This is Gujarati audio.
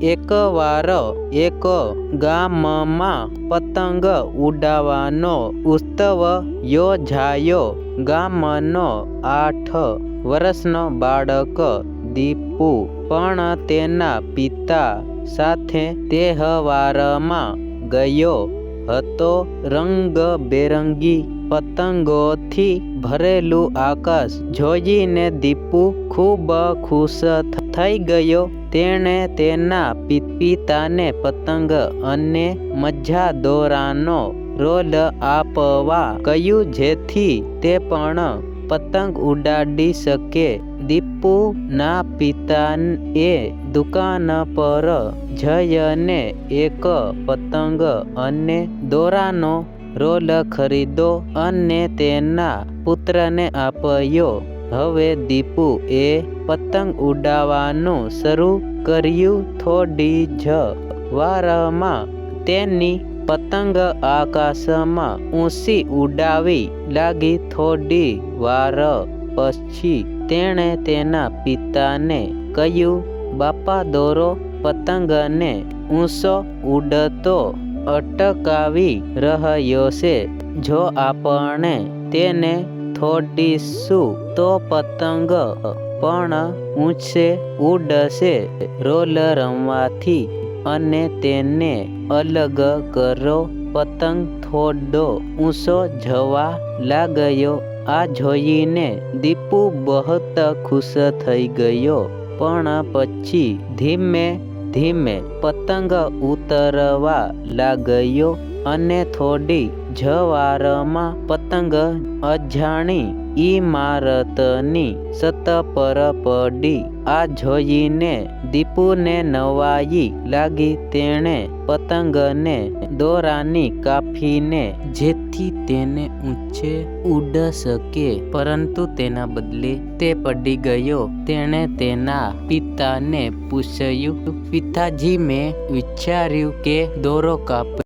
એકવાર એક ગામમાં પતંગ ઉડાવવાનો ઉત્સવ યોજાયો. ગામનો આઠ વર્ષનો બાળક દીપુ પણ તેના પિતા સાથે તહેવારમાં ગયો. હતો રંગબેરંગી પતંગોથી ભરેલું આકાશ. જોઈને દીપુ ખૂબ ખુશ થઈ ગયો. તેણે તેના પિતાને પતંગ અને મજા દોરાનો રોલ આપવા કહ્યું, જેથી તે પણ પતંગ ઉડાડી શકે. દીપુના પિતાએ દુકાન પર જઈને એક પતંગ અને દોરાનો રોલ ખરીદો અને તેના પુત્રને આપ્યો. હવે દીપુ એ પતંગ ઉડાવવાનું શરૂ કર્યું. થોડી જ વારમાં તેની પતંગ આકાશમાં ઊંચી ઉડાવી લાગી થોડી વાર પછી તેણે તેના પિતાને કહ્યું, બાપા, દોરો પતંગને ઊંચો ઉડતો અટકાવી રહ્યો છે. જો આપણે તેને થોડીશું, તો પતંગ પણ ઊંચે ઉડશે. રોલ રમવાથી અને તેને અલગ કરો. પતંગ થોડો ઊંચો જવા લાગ્યો. આ જોઈને દીપુ બહુત ખુશ થઈ ગયો. પણ પછી ધીમે ધીમે પતંગ ઉતરવા લાગ્યો અને થોડી જ વારમાં પતંગ અજાણી ઈમારતની સત પર પડી. આ જોઈને દીપુને નવાઈ લાગી. તેણે પતંગને દોરાની કાપીને જેથી તેને ઊંચે ઉડ શકે, પરંતુ તેના બદલે તે પડી ગયો. તેણે તેના પિતાને પૂછ્યું, પિતાજી, મેં વિચાર્યું કે દોરો કાપ